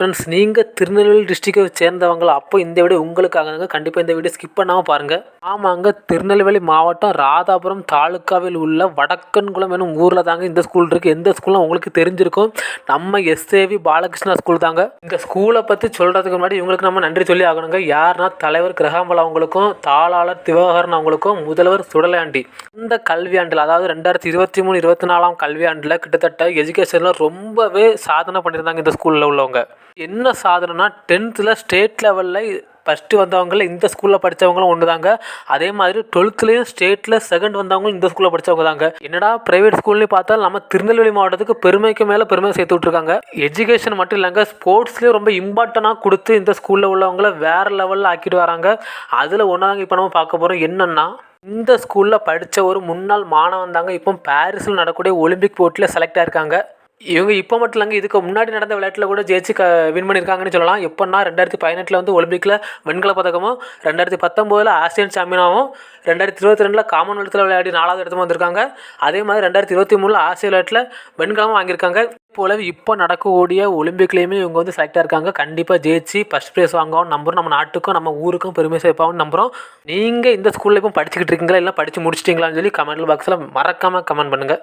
Friends நீங்கள் திருநெல்வேலி டிஸ்ட்ரிக்டை சேர்ந்தவங்களா அப்போ இந்த வீடியோ உங்களுக்காக கண்டிப்பாக இந்த வீடியோ ஸ்கிப் பண்ணாமல் பாருங்கள் ஆமாங்க திருநெல்வேலி மாவட்டம் ராதாபுரம் தாலுக்காவில் உள்ள வடக்கன்குளம் எனும் ஊரில் தாங்க இந்த ஸ்கூல் இருக்குது எந்த ஸ்கூலும் உங்களுக்கு தெரிஞ்சிருக்கும். நம்ம எஸ்ஏவி பாலகிருஷ்ணா ஸ்கூல் தாங்க. இந்த ஸ்கூலை பற்றி சொல்கிறதுக்கு முன்னாடி இவங்களுக்கு நம்ம நன்றி சொல்லி ஆகணுங்க. யாருன்னா தலைவர் கிரகாம்பல் அவங்களுக்கும் தாளாளர் திவாகரன் அவங்களுக்கும் முதல்வர் சுடலாண்டி இந்த கல்வியாண்டில் அதாவது ரெண்டாயிரத்தி இருபத்தி மூணு இருபத்தி நாலாம் கல்வியாண்டில் கிட்டத்தட்ட எஜுகேஷனில் ரொம்பவே சாதனை பண்ணியிருந்தாங்க இந்த ஸ்கூலில் உள்ளவங்க. என்ன சாதனைனா டென்த்தில் ஸ்டேட் லெவலில் ஃபஸ்ட்டு வந்தவங்கள இந்த ஸ்கூலில் படித்தவங்களும் ஒன்று தாங்க அதே மாதிரி டுவெல்த்துலேயும் ஸ்டேட்டில் செகண்ட் வந்தவங்களும் இந்த ஸ்கூலில் படித்தவங்க தாங்க என்னடா ப்ரைவேட் ஸ்கூல்லையும் பார்த்தா நம்ம திருநெல்வேலி மாவட்டத்துக்கு பெருமைக்கு மேலே பெருமை சேர்த்து விட்ருக்காங்க எஜுகேஷன் மட்டும் இல்லைங்க ஸ்போர்ட்ஸ்லேயும் ரொம்ப இம்பார்ட்டனாக கொடுத்து இந்த ஸ்கூலில் உள்ளவங்கள வேறு லெவலில் ஆக்கிட்டு வராங்க. அதில் ஒன்றாங்க இப்போ நம்ம பார்க்க போகிறோம் என்னென்னா இந்த ஸ்கூலில் படித்த ஒரு முன்னாள் மாணவன் தாங்க இப்போ பாரிஸில் நடக்கக்கூடிய ஒலிம்பிக் போட்டியில் செலக்ட் ஆயிருக்காங்க. இவங்க இப்போ மட்டும் இல்லைங்க. இதுக்கு முன்னாடி நடந்த விளையாட்டில் கூட ஜெயிச்சு க வின் பண்ணியிருக்காங்கன்னு சொல்லலாம். எப்போன்னா ரெண்டாயிரத்தி பதினெட்டில் வந்து ஒலிம்பிக்கில் வெண்கல பதக்கமும் ரெண்டாயிரத்தி பத்தொம்போதில் ஆசியன் சாம்பியனாகவும் ரெண்டாயிரத்தி இருபத்தி ரெண்டில் காமன்வெல்த்தில் விளையாடி நாலாவது இடத்துல வந்திருக்காங்க. அதே மாதிரி ரெண்டாயிரத்தி இருபத்தி மூணில் ஆசிய விளையாட்டில் வெண்கலமும் வாங்கியிருக்காங்க. போலவே இப்போ நடக்கக்கூடிய ஒலிம்பிக்லேயுமே இவங்க வந்து செலக்டாக இருக்காங்க. கண்டிப்பாக ஜெயிச்சு ஃபஸ்ட் ப்ரைஸ் வாங்கவும் நம்புறோம். நம்ம நாட்டுக்கும் நம்ம ஊருக்கும் பெருமை சேர்ப்பாகவும் நம்புகிறோம் நீங்கள் இந்த ஸ்கூலில் இப்போ படிச்சுக்கிட்டு இருக்கீங்களா? இல்லை படித்து முடிச்சிட்டிங்களான்னு சொல்லி கமெண்ட் பாக்ஸில் மறக்காமல் கமெண்ட் பண்ணுங்கள்